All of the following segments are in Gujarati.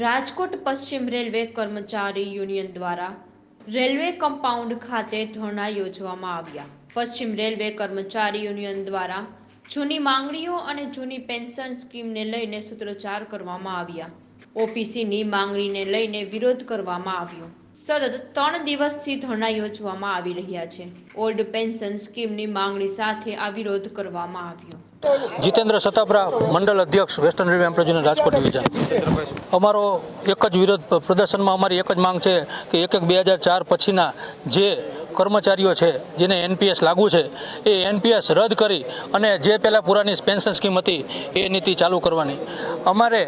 રાજકોટ પશ્ચિમ રેલવે કર્મચારી યુનિયન દ્વારા રેલવે કમ્પાઉન્ડ ખાતે ધરણા યોજવામાં આવ્યા. પશ્ચિમ રેલવે કર્મચારી યુનિયન દ્વારા જૂની માંગણીઓ અને જૂની પેન્શન સ્કીમને લઈને સૂત્રોચ્ચાર કરવામાં આવ્યા. ઓપીસીની માંગણીને લઈને વિરોધ કરવામાં આવ્યો. સતત ત્રણ દિવસથી ધરણા યોજવામાં આવી રહ્યા છે. ઓલ્ડ પેન્શન સ્કીમની માંગણી સાથે આ વિરોધ કરવામાં આવ્યો. જીતેન્દ્ર સતાપરા મંડળ અધ્યક્ષ western railway employees Rajkot division અમારો એક જ વિરોધ પ્રદર્શનમાં અમારી એક જ માંગ છે કે એક એક બે હજાર ચાર પછીના જે કર્મચારીઓ છે, જેને એનપીએસ લાગુ છે, એ એનપીએસ રદ કરી અને જે પહેલાં પુરાની પેન્શન સ્કીમ હતી, એ નીતિ ચાલુ કરવાની. અમારે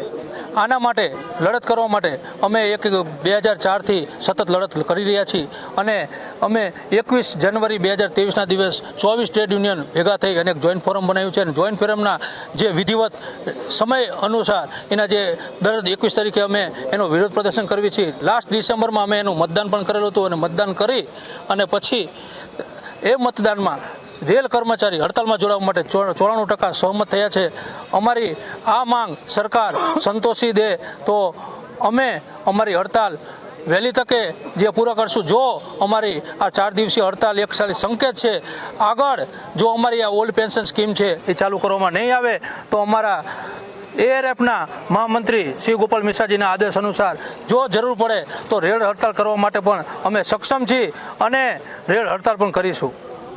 આના માટે લડત કરવા માટે અમે એક બે હજાર ચારથી સતત લડત કરી રહ્યા છીએ અને અમે એકવીસ જાન્યુઆરી બે હજાર ત્રેવીસના દિવસ ચોવીસ ટ્રેડ યુનિયન ભેગા થઈ અને એક જોઈન્ટ ફોરમ બનાવ્યું છે. અને જોઈન્ટ ફોરમના જે વિધિવત સમય અનુસાર એના જે દર એકવીસ તારીખે અમે એનો વિરોધ પ્રદર્શન કરવી છીએ લાસ્ટ ડિસેમ્બરમાં અમે એનું મતદાન પણ કરેલું હતું અને મતદાન કરી અને પછી એ મતદાનમાં રેલ કર્મચારી હડતાલમાં જોડાવા માટે ચોરાણું ટકા સહમત થયા છે. અમારી આ માંગ સરકાર સંતોષી દે તો અમે અમારી હડતાલ વહેલી તકે જે પૂરા કરશું. જો અમારી આ ચાર દિવસીય હડતાલ એક સારી સંકેત છે, આગળ જો અમારી આ ઓલ્ડ પેન્શન સ્કીમ છે એ ચાલુ કરવામાં નહીં આવે, તો અમારા એઆરએફના મહામંત્રી શ્રી ગોપાલ મિશ્રાજીના આદેશ અનુસાર જો જરૂર પડે તો રેલ હડતાલ કરવા માટે પણ અમે સક્ષમ છીએ અને રેલ હડતાલ પણ કરીશું.